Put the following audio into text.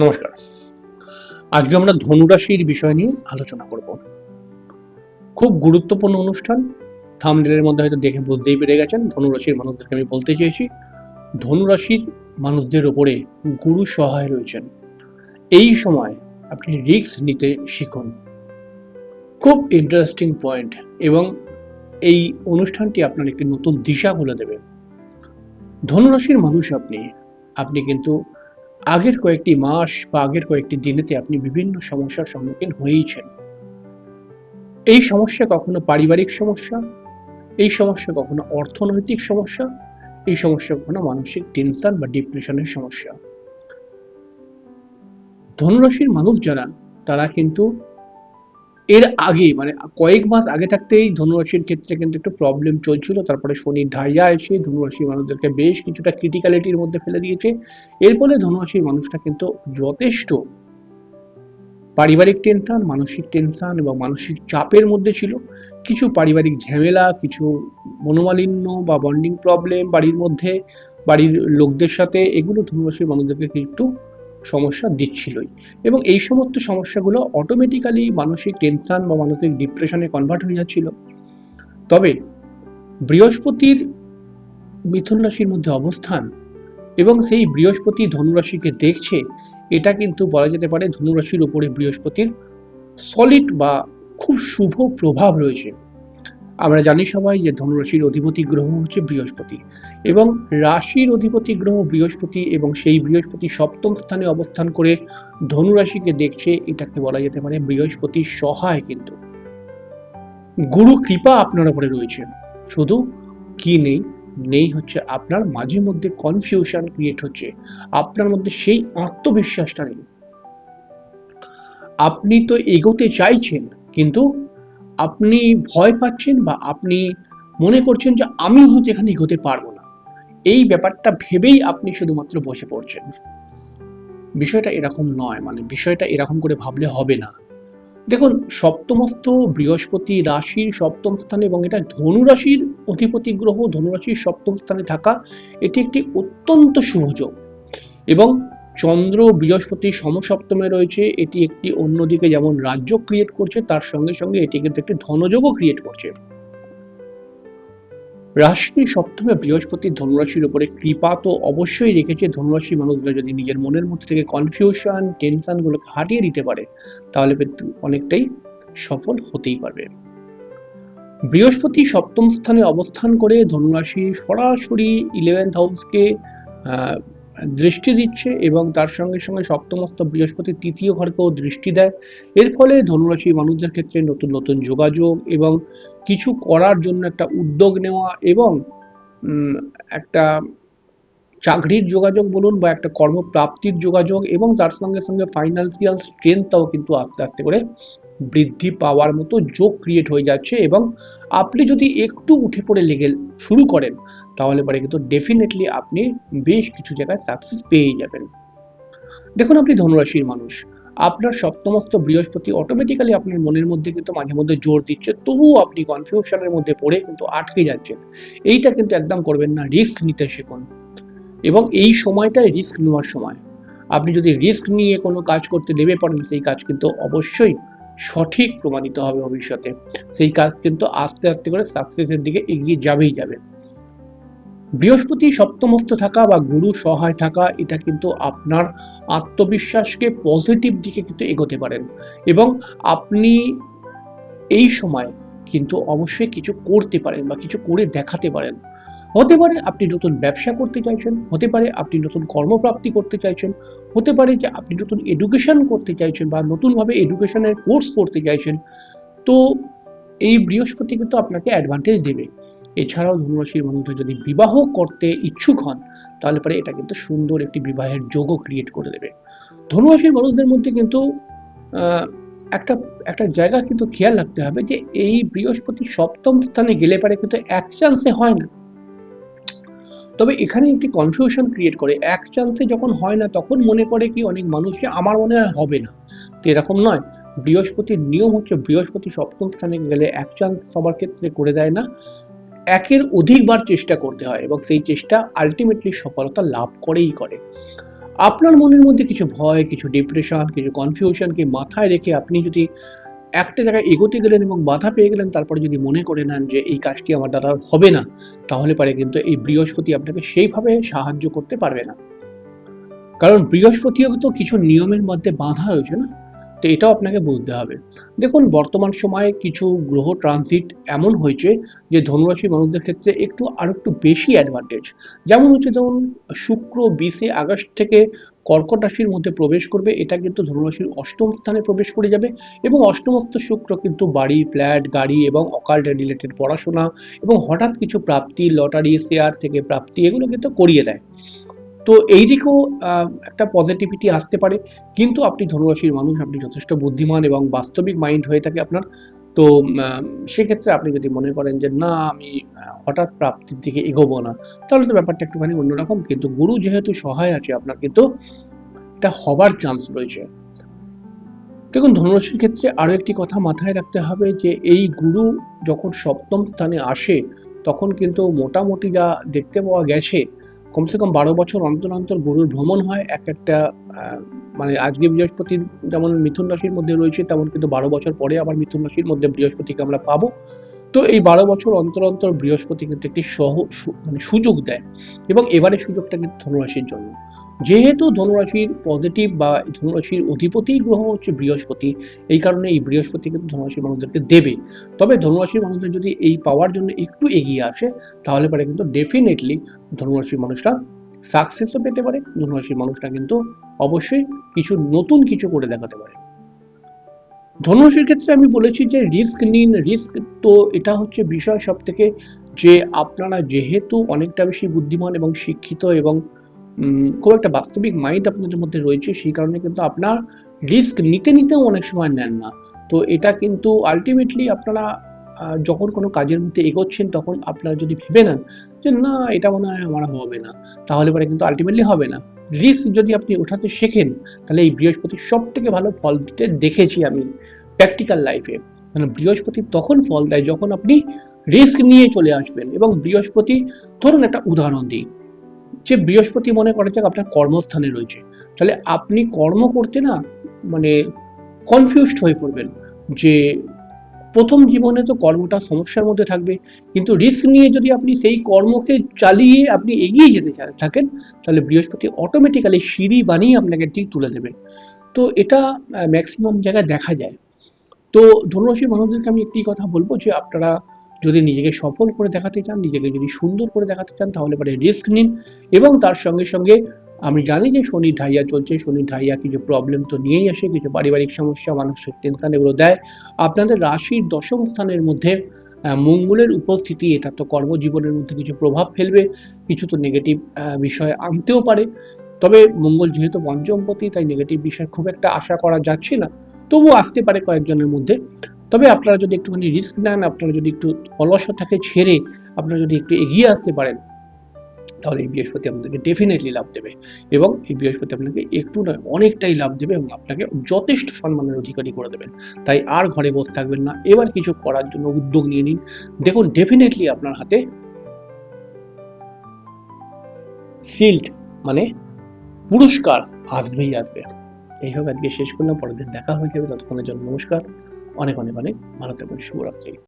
নমস্কার। আজকে আমরা ধনুরাশির বিষয় নিয়ে আলোচনা করব। খুব গুরুত্বপূর্ণ অনুষ্ঠান। থামনেলের মধ্যে হয়তো দেখে বুঝতেই পেরে গেছেন ধনুরাশির মানুষদেরকে আমি বলতে চেয়েছি। ধনুরাশির মানুষদের ওপরে গুরু সহায় রয়েছেন। এই সময় আপনি রিস্ক নিতে শিখুন। খুব ইন্টারেস্টিং পয়েন্ট এবং এই অনুষ্ঠানটি আপনার একটি নতুন দিশা খুলে দেবে। ধনুরাশির মানুষ আপনি আপনি কিন্তু আগের কয়েকটি মাস বা আগের কয়েকটি দিনেতে আপনি বিভিন্ন সমস্যার সম্মুখীন হয়েইছেন। এই সমস্যা কখনো পারিবারিক সমস্যা, এই সমস্যা কখনো অর্থনৈতিক সমস্যা, এই সমস্যা কখনো মানসিক টেনশন বা ডিপ্রেশনের সমস্যা। ধনুরাশির মানুষ যারা, তারা কিন্তু এর আগে মানে কয়েক মাস আগে থাকতেই ধনুরাশির ক্ষেত্রে কিন্তু একটু প্রবলেম চলছিল। তারপরে শনির ঢাইয়া এসে ধনুরাশির মানুষদেরকে বেশ কিছুটা ক্রিটিক্যালিটির মধ্যে ফেলে দিয়েছে। এর ফলে ধনুরাশির মানুষটা কিন্তু যথেষ্ট পারিবারিক টেনশন মানসিক টেনশন এবং মানসিক চাপের মধ্যে ছিল। কিছু পারিবারিক ঝামেলা, কিছু মনোমালিন্য বা বন্ডিং প্রবলেম বাড়ির মধ্যে, বাড়ির লোকদের সাথে, এগুলো ধনুরাশির মানুষদেরকে একটু সমস্যা দিচ্ছিলই। এবং এই সমস্ত সমস্যাগুলো অটোমেটিক্যালি মানসিক টেনশন বা মানসিক ডিপ্রেশনে কনভার্ট হয়ে যাচ্ছিল। তবে বৃহস্পতির মিথুন রাশির মধ্যে অবস্থান এবং সেই বৃহস্পতি ধনুরাশিকে দেখছে, এটা কিন্তু বলা যেতে পারে ধনুরাশির উপরে বৃহস্পতির সলিড বা খুব শুভ প্রভাব রয়েছে। আমরা জানি সবাই যে ধনুরাশির অধিপতি গ্রহ হচ্ছে বৃহস্পতি এবং রাশির অধিপতি গ্রহ বৃহস্পতি এবং সেই বৃহস্পতি সপ্তম স্থানে অবস্থান করে ধনুরাশিকে দেখছে, এটাকে বলা যেতে পারে বৃহস্পতির সহায় কিন্তু। গুরু কৃপা আপনার উপরে রয়েছে। শুধু কি নেই? নেই হচ্ছে আপনার মাঝে মধ্যে কনফিউশন ক্রিয়েট হচ্ছে। আপনার মধ্যে সেই আত্মবিশ্বাসটা নেই। আপনি তো এগোতে চাইছেন, কিন্তু আপনি ভয় পাচ্ছেন বা আপনি মনে করছেন যে আমি হয়তো এখানে এগোতে পারব না, এই ব্যাপারটা ভেবেই আপনি শুধুমাত্র বসে পড়ছেন। বিষয়টা এরকম নয় মানে বিষয়টা এরকম করে ভাবলে হবে না। দেখুন সপ্তমস্ত বৃহস্পতি রাশির সপ্তম স্থানে এবং এটা ধনু রাশির অধিপতি গ্রহ ধনুরাশির সপ্তম স্থানে থাকা, এটি একটি অত্যন্ত শুভযোগ এবং চন্দ্র বৃহস্পতি সমসপ্তমে রয়েছে, এটি একটি অন্যদিকে যেমন রাজ্য ক্রিয়েট করছে, তার সঙ্গে সঙ্গে এটি কিন্তু একটি ধনযোগও ক্রিয়েট করছে। রাশি সপ্তমে বৃহস্পতি ধনুরাশির উপরে কৃপা তো অবশ্যই রেখেছে, ধনুরাশি মানুষগুলো যদি নিজের মনের মধ্যে থেকে কনফিউশন টেনশন গুলোকে হাটিয়ে দিতে পারে, তাহলে কিন্তু অনেকটাই সফল হতেই পারবে। বৃহস্পতি সপ্তম স্থানে অবস্থান করে ধনুরাশি সরাসরি ইলেভেন্থ হাউসকে দৃষ্টি দিচ্ছে এবং তার সঙ্গে সঙ্গে সপ্তমস্ত বৃহস্পতি তৃতীয় ঘরকেও দৃষ্টি দেয়। এর ফলে ধনুরাশি মানুষদের ক্ষেত্রে নতুন নতুন যোগাযোগ এবং কিছু করার জন্য একটা উদ্যোগ নেওয়া এবং একটা চাকরির যোগাযোগ বলুন বা একটা কর্মপ্রাপ্তির যোগাযোগ এবং তার সঙ্গে সঙ্গে ফাইন্যান্সিয়াল স্ট্রেংথটাও কিন্তু আস্তে আস্তে করে বৃদ্ধি পাওয়ার মতো যোগ ক্রিয়েট হয়ে যাচ্ছে এবং আপনি যদি একটু উঠে পড়ে লেগে শুরু করেন, তাহলে পরে কিন্তু ডেফিনেটলি আপনি বেশ কিছু জায়গায় সাকসেস পেয়ে যাবেন। দেখুন আপনি ধনুরাশির মানুষ, আপনার সপ্তমস্ত বৃহস্পতি অটোমেটিক্যালি আপনার মনের মধ্যে কিন্তু মাঝে মধ্যে জোর দিচ্ছে, তবুও আপনি কনফিউশনের মধ্যে পড়ে কিন্তু আটকে যাচ্ছেন। এইটা কিন্তু একদম করবেন না রিস্ক নিতে শিখুন। এবং এই সময়টাই রিস্ক নেওয়ার সময়। আপনি যদি রিস্ক নিয়ে কোনো কাজ করতে নেমে পড়েন, সেই কাজ কিন্তু অবশ্যই সঠিক প্রমাণিত হবে ভবিষ্যতে। সেই কাজ কিন্তু আস্তে আস্তে করে সাকসেসের দিকে এগিয়ে যাবেই যাবে। বৃহস্পতি সপ্তমস্ত থাকা বা গুরু সহায় থাকা, এটা কিন্তু আপনার আত্মবিশ্বাসকে পজিটিভ দিকে কিন্তু এগোতে পারেন। এবং আপনি এই সময় কিন্তু অবশ্যই কিছু করতে পারেন বা কিছু করে দেখাতে পারেন। হতে পারে আপনি নতুন ব্যবসা করতে চাইছেন, হতে পারে আপনি নতুন কর্মপ্রাপ্তি করতে চাইছেন, হতে পারে যে আপনি নতুন এডুকেশন করতে চাইছেন বা নতুনভাবে এডুকেশনের কোর্স করতে চাইছেন, তো এই বৃহস্পতি কিন্তু আপনাকে অ্যাডভান্টেজ দেবে। এছাড়াও ধনুরাশির মানুষরা যদি বিবাহ করতে ইচ্ছুক হন, তাহলে পরে এটা কিন্তু সুন্দর একটি বিবাহের যোগও ক্রিয়েট করে দেবে। ধনুরাশির মানুষদের মধ্যে কিন্তু একটা একটা জায়গা কিন্তু খেয়াল রাখতে হবে যে এই বৃহস্পতি সপ্তম স্থানে গেলে পারে কিন্তু এক চান্সে হয় না। তবে এখানে একটি কনফিউশন ক্রিয়েট করে, এক চান্সে যখন হয় না, তখন মনে পড়ে কি অনেক মানুষ আমার মনে হয় হবে না। তো এরকম নয়। বৃহস্পতির নিয়ম হচ্ছে বৃহস্পতি সপ্তম স্থানে গেলে এক চান্স সবার ক্ষেত্রে করে দেয় না। একের অধিকবার চেষ্টা করতে হয় এবং সেই চেষ্টা আলটিমেটলি সফলতা লাভ করেই করে। আপনার মনের মধ্যে কিছু ভয়, কিছু ডিপ্রেশন কিছু কনফিউশনকে মাথায় রেখে আপনি যদি একটা জায়গায় এগোতে গেলেন এবং বাধা পেয়ে গেলেন, তারপরে যদি মনে করে নেন যে এই কাজটি আমার দ্বারা হবে না, তাহলে পারে কিন্তু এই বৃহস্পতি আপনাকে সেইভাবে সাহায্য করতে পারবে না। কারণ বৃহস্পতিও তো কিছু নিয়মের মধ্যে বাঁধা রয়েছে না, তো এটাও আপনাকে বুঝতে হবে। দেখুন, বর্তমান সময়ে কিছু গ্রহ ট্রানজিট এমন হয়েছে যে ধনুরাশি মানুষদের ক্ষেত্রে একটু আর একটু বেশি অ্যাডভান্টেজ যেমন হচ্ছে ধরুন, শুক্র, বিশে আগস্ট থেকে কর্কট রাশির মধ্যে প্রবেশ করবে, এটা কিন্তু ধনুরাশির অষ্টম স্থানে প্রবেশ করে যাবে এবং অষ্টমস্ত শুক্র কিন্তু বাড়ি ফ্ল্যাট গাড়ি এবং অকাল্ট রিলেটেড পড়াশোনা এবং হঠাৎ কিছু প্রাপ্তি লটারি শেয়ার থেকে প্রাপ্তি, এগুলো কিন্তু করিয়ে দেয়। তো এই দিকেও একটা পজিটিভিটি আসতে পারে। কিন্তু আপনি ধনুরাশির মানুষ, আপনি যথেষ্ট বুদ্ধিমান এবং বাস্তবিক মাইন্ড হয়ে থাকে আপনার। তো সেক্ষেত্রে আপনি যদি মনে করেন যে, না, আমি হঠাৎ প্রাপ্তির দিকে এগোবো না, তাহলে তো ব্যাপারটা একটুখানি অন্যরকম। কিন্তু গুরু যেহেতু সহায় আছে, আপনার কিন্তু এটা হবার চান্স রয়েছে। দেখুন, ধনুরাশির ক্ষেত্রে আরও একটি কথা মাথায় রাখতে হবে যে, এই গুরু যখন সপ্তম স্থানে আসে, তখন কিন্তু মোটামুটি যা দেখতে পাওয়া গেছে কমসে কম বারো বছর অন্তর অন্তর গুরুর ভ্রমণ হয়। এক একটা মানে আজকে বৃহস্পতির যেমন মিথুন রাশির মধ্যে রয়েছে, তেমন কিন্তু বারো বছর পরে আবার মিথুন রাশির মধ্যে বৃহস্পতিকে আমরা পাবো। তো এই বারো বছর অন্তর অন্তর বৃহস্পতি কিন্তু একটি সহ মানে সুযোগ দেয় এবং এবারের সুযোগটা কিন্তু ধনুরাশির জন্য। যেহেতু ধনুরাশির পজিটিভ বা ধনুরাশির অধিপতি গ্রহ হচ্ছে বৃহস্পতি, এই কারণে এই বৃহস্পতি কিন্তু ধনুরাশির মানুষদেরকে দেবে। তবে ধনুরাশির মানুষদের যদি এই পাওয়ার জন্য একটু এগিয়ে আসে, তাহলে পরে কিন্তু ডেফিনেটলি ধনুরাশির মানুষরা সাকসেসও পেতে পারে, ধনুরাশির মানুষরা কিন্তু অবশ্যই কিছু নতুন কিছু করে দেখাতে পারে। ধনুরাশির ক্ষেত্রে আমি বলেছি যে রিস্ক নিন রিস্ক তো এটা হচ্ছে বিষয় সব থেকে যে আপনারা যেহেতু অনেকটা বেশি বুদ্ধিমান এবং শিক্ষিত এবং খুব একটা বাস্তবিক মাইন্ড আপনাদের মধ্যে রয়েছে, সেই কারণে কিন্তু আপনার রিস্ক নিতে নিতেও অনেক সময় নেন না। তো এটা কিন্তু আলটিমেটলি আপনারা যখন কোনো কাজের মধ্যে এগোচ্ছেন, তখন আপনারা যদি ভেবে নেন যে, না, এটা মনে হয় আমার হবে না, তাহলে পরে কিন্তু আলটিমেটলি হবে না। রিস্ক যদি আপনি ওঠাতে শেখেন, তাহলে এই বৃহস্পতি সব থেকে ভালো ফল দিতে দেখেছি আমি প্র্যাকটিক্যাল লাইফে মানে বৃহস্পতি তখন ফল দেয় যখন আপনি রিস্ক নিয়ে চলে আসবেন এবং বৃহস্পতি ধরুন একটা উদাহরণ দিই। যে বৃহস্পতি মনে করা যাক আপনার কর্মস্থানে রয়েছে, তাহলে আপনি কর্ম করতে না মানে কনফিউজড হয়ে পড়বেন যে প্রথম জীবনে তো কর্মটা সমস্যার মধ্যে থাকবে, কিন্তু রিস্ক নিয়ে যদি আপনি সেই কর্মকে চালিয়ে আপনি এগিয়ে যেতে থাকেন, তাহলে বৃহস্পতি অটোমেটিক্যালি সিঁড়ি বানিয়ে আপনাকে ঠিক তুলে দেবে। তো এটা ম্যাক্সিমাম জায়গায় দেখা যায়। তো ধনুরাশির মানুষদেরকে আমি একটি কথা বলব যে আপনারা যদি নিজেকে সফল করে দেখাতে চান, নিজেকে যদি সুন্দর করে দেখাতে চান, তাহলে পরে রিস্ক নিন এবং তার সঙ্গে সঙ্গে আমি জানি যে শনি ঢাইয়া চলছে, শনি ঢাইয়া কিছু প্রবলেম তো নিয়েই আসে, কিছু পারিবারিক সমস্যা মানসিক টেনশন এগুলো দেয়। আপনাদের রাশির দশম স্থানের মধ্যে মঙ্গলের উপস্থিতি, এটা তো কর্মজীবনের মধ্যে কিছু প্রভাব ফেলবে, কিছু তো নেগেটিভ বিষয় আনতেও পারে। তবে মঙ্গল যেহেতু পঞ্চমপতি, তাই নেগেটিভ বিষয় খুব একটা আশা করা যাচ্ছে না। তবু আসতে পারে কয়েকজনের মধ্যে। তবে আপনারা যদি একটুখানি রিস্ক নেন, আপনারা যদি একটু অলসতাকে ছেড়ে আপনারা যদি একটু এগিয়ে আসতে পারেন, তাহলে এই বৃহস্পতি আপনাদেরকে ডেফিনেটলি লাভ দেবে। এবং এই বৃহস্পতি আপনাকে একটু নয়, অনেকটাই লাভ দেবে এবং আপনাকে যথেষ্ট সম্মানের অধিকারী করে দেবেন। তাই আর ঘরে বসে থাকবেন না। এবার কিছু করার জন্য উদ্যোগ নিয়ে নিন। দেখুন ডেফিনেটলি আপনার হাতে শিল্ড মানে পুরস্কার আসবেই আসবে। এইভাবে আজকে শেষ করলাম। পরের দিন দেখা হয়ে যাবে ততক্ষণের জন্য নমস্কার। অনেক অনেক অনেক ভালো থাকবেন। শুভরাত্রি।